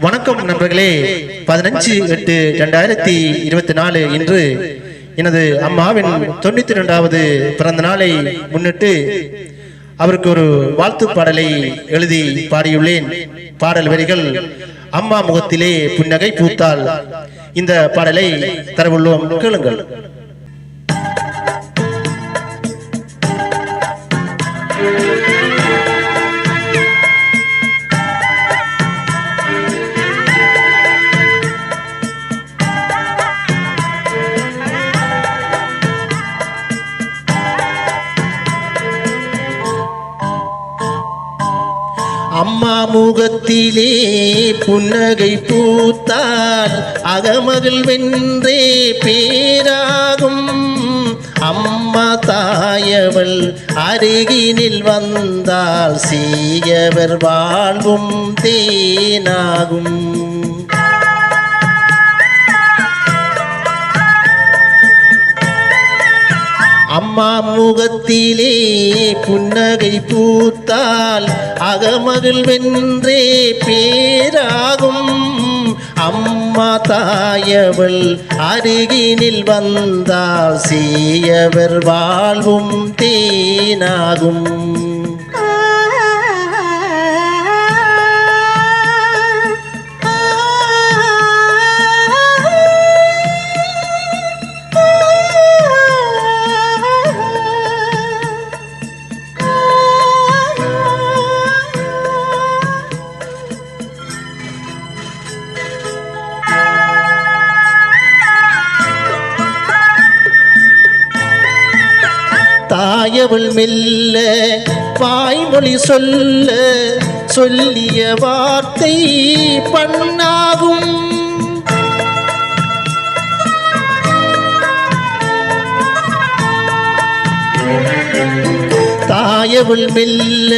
வணக்கம் நண்பர்களே. பதினஞ்சு எட்டு ரெண்டாயிரத்தி இருபத்தி நாலு இன்று எனது அம்மாவின் தொண்ணூத்தி ரெண்டாவது பிறந்த நாளை முன்னிட்டு அவருக்கு ஒரு வாழ்த்து பாடலை எழுதி பாடியுள்ளேன். பாடல் வரிகள் அம்மா முகத்திலே புன்னகை பூத்தால் இந்த பாடலை தரவுள்ளோம். கேளுங்கள். அம்மா முகத்திலே புன்னகை பூத்தால் அகமகள் வென்றே பேராகும். அம்மா தாயவள் அருகினில் வந்தால் சீயவர் வாழ்வும் தேனாகும். அம்மா முகத்திலே புன்னகை பூத்தால் அகமகள் வென்றே பேராகும். அம்மா தாயவள் அருகினில் வந்தால் சீயவர் வாழ்வும் தேனாகும். தாயவள் மெல்ல வாய்மொழி சொல்ல சொல்லிய வார்த்தை பண்ணாகும். தாயவள் மெல்ல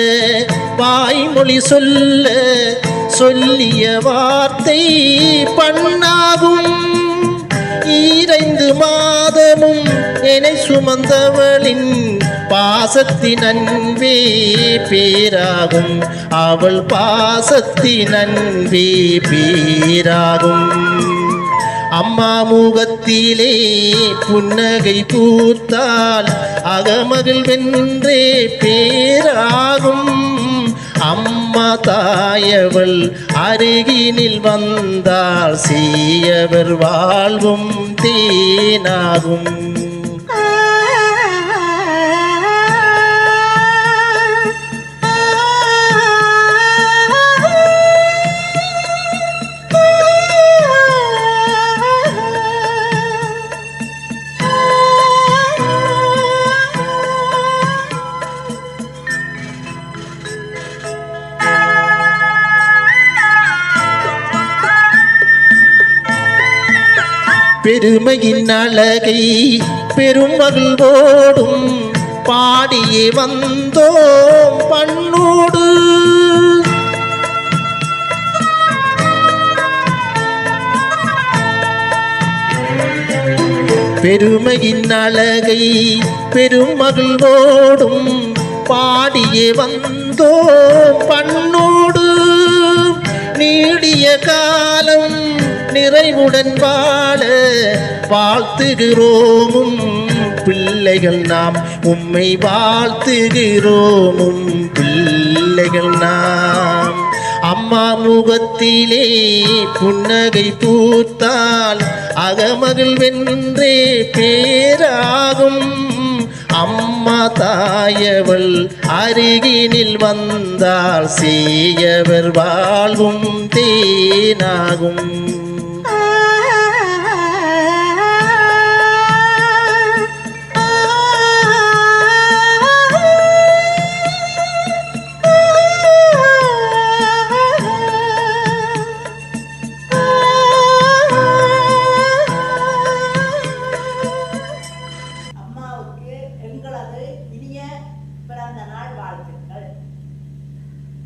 வாய்மொழி சொல்ல சொல்லிய வார்த்தை பண்ணாகும். ஈரைந்து மாதமும் என்னை சுமந்தவளின் பாசத்தின் அன்பே பேராகும். அவள் பாசத்தின் அன்பே பேராகும். அம்மா முகத்திலே புன்னகை பூத்தால் அகமகள் வென்றே பேராகும். அம்மா அம்மா தாயவள் அருகினில் வந்தால் சீயவர் வாழ்வும் தீனாகும். பெருமையின் அழகை பெருமகிழ்வோடும் பாடியே வந்தோம் பண்ணோடு. பெருமையின் அழகை பெருமகிழ்வோடும் பாடியே வந்தோம் பண்ணோடு. நீடிய காலம் நிறைவுடன் பாட வாழ்த்துகிறோமும். பிள்ளைகள் நாம் உம்மை வாழ்த்துகிறோமும். பிள்ளைகள் நாம் அம்மா முகத்திலே புன்னகை பூத்தால் அகமகள் வென்றே பேராகும். அம்மா தாயவள் அருகினில் வந்தால் சீயவர் வாழ்வும் தேனாகும்.